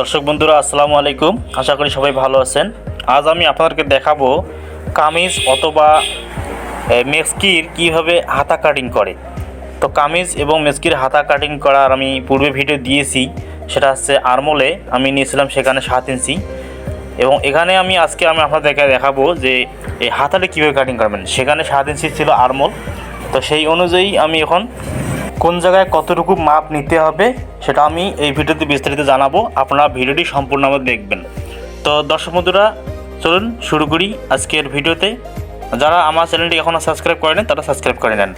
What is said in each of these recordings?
দর্শক বন্ধুরা, আসসালামু আলাইকুম। আশা করি সবাই ভালো আছেন। আজ আমি আপনাদেরকে দেখাবো কামিজ অথবা মেস্কির কীভাবে হাতা কাটিং করে। তো কামিজ এবং মেস্কির হাতা কাটিং করার আমি পূর্বে ভিডিও দিয়েছি, সেটা হচ্ছে আরমোলে। আমি নিয়েছিলাম সেখানে সাত ইঞ্চি। এবং এখানে আমি, আজকে আমি আপনাদেরকে দেখাবো যে, এই হাতাটা কীভাবে কাটিং করবেন। সেখানে সাত ইঞ্চি ছিল আরমোল। তো সেই অনুযায়ী আমি এখন কোন জায়গায় কতটুকু মাপ নিতে হবে সেটা আমি এই ভিডিওতে বিস্তারিত জানাব। আপনারা ভিডিওটি সম্পূর্ণ সম্পূর্ণভাবে দেখবেন। তো দর্শক বন্ধুরা, চলুন শুরু করি আজকের ভিডিওতে। যারা আমার চ্যানেলটি এখনও সাবস্ক্রাইব করে নেন তারা সাবস্ক্রাইব করে নেন।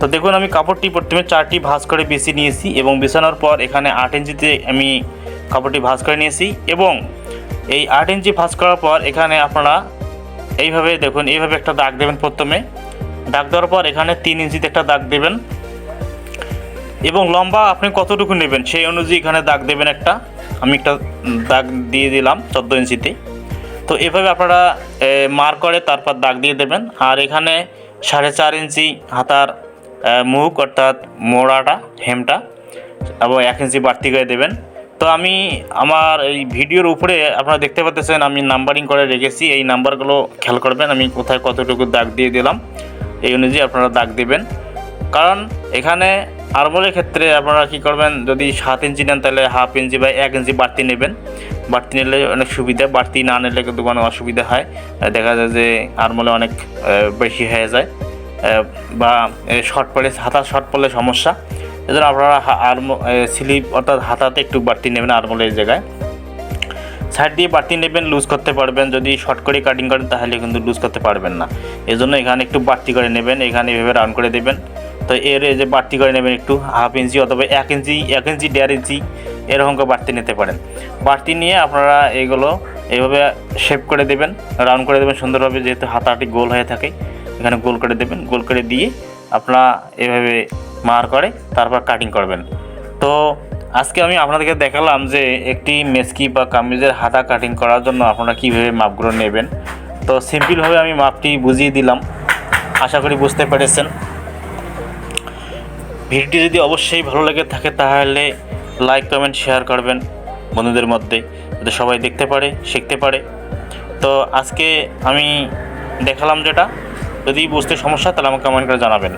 তো দেখুন, আমি কাপড়টি প্রথমে চারটি ভাঁজ করে বেছে নিয়েছি এবং বিছানোর পর এখানে আট ইঞ্চিতে আমি কাপড়টি ভাঁজ করে নিয়েছি এবং এই আট ইঞ্চি ভাঁজ করার পর এখানে আপনারা এইভাবে দেখুন, এইভাবে একটা দাগ দেবেন প্রথমে। দাগ দেওয়ার পর এখানে তিন ইঞ্চিতে একটা দাগ দেবেন। এবং লম্বা আপনি কতটুকু নেবেন? সেই অনুযায়ী এখানে দাগ দেবেন একটা। আমি একটা দাগ দিয়ে দিলাম চোদ্দ ইঞ্চিতে তো এভাবে আপনারা মার করে তারপর দাগ দিয়ে দেবেন। আর এখানে সাড়ে চার ইঞ্চি হাতার মুখ, অর্থাৎ মোড়াটা, হেমটা, এবং এক ইঞ্চি বাড়তি করে দেবেন। তো আমি আমার এই ভিডিওর উপরে আপনারা দেখতে পাচ্ছেন, আমি নাম্বারিং করে রেখেছি। এই নাম্বারগুলো খেয়াল করবেন, আমি কোথায় কতটুকু দাগ দিয়ে দিলাম। এই অনুযায়ী আপনারা দাগ দেবেন। কারণ এখানে আরমোলের ক্ষেত্রে আপনারা কী করবেন, যদি সাত ইঞ্চি নেন তাহলে হাফ ইঞ্চি বা এক ইঞ্চি বাড়তি নেবেন। বাড়তি নিলে অনেক সুবিধা, বাড়তি না নিলে কিন্তু কোনো অসুবিধা হয়। দেখা যায় যে আরমোলে অনেক বেশি হয়ে যায়। বা শর্ট পড়লে, হাতা শর্ট পড়লে সমস্যা। এজন্য আপনারা আরমো স্লিপ অর্থাৎ হাতাতে একটু বাড়তি নেবেন আরমোলের জায়গায়। সাইড দিয়ে বাড়তি নেবেন, লুজ করতে পারবেন। যদি শর্ট করে কাটিং করেন তাহলে কিন্তু লুজ করতে পারবেন না। এই জন্য এখানে একটু বাড়তি করে নেবেন, এখানে এভাবে রাউন্ড করে দেবেন। তো এর যে বাড়তি করে নেবেন একটু হাফ ইঞ্চি অথবা এক ইঞ্চি এক ইঞ্চি, দেড় ইঞ্চি, এরকম করে বাড়তি নিতে পারেন। বাড়তি নিয়ে আপনারা এগুলো এইভাবে শেপ করে দেবেন রাউন্ড করে দেবেন সুন্দরভাবে যেহেতু হাতাহাতি গোল হয়ে থাকে, এখানে গোল করে দেবেন, গোল করে দিয়ে আপনারা এভাবে মার করে তারপর কাটিং করবেন। তো আজকে আমি আপনাদেরকে দেখালাম যে একটি মেসকি বা কামিজের হাতা কাটিং করার জন্য আপনারা কীভাবে মাপগুলো নেবেন। তো সিম্পলভাবে আমি মাপটি বুঝিয়ে দিলাম। আশা করি বুঝতে পেরেছেন। ভিডিওটি যদি অবশ্যই ভালো লেগে থাকে, তাহলে লাইক কমেন্ট শেয়ার করবেন বন্ধুদের মধ্যে, যাতে সবাই দেখতে পারে, শিখতে পারে। তো আজকে আমি দেখালাম যেটা। যদি বুঝতে সমস্যা তাহলে আমাকে কমেন্ট করে জানাবেন।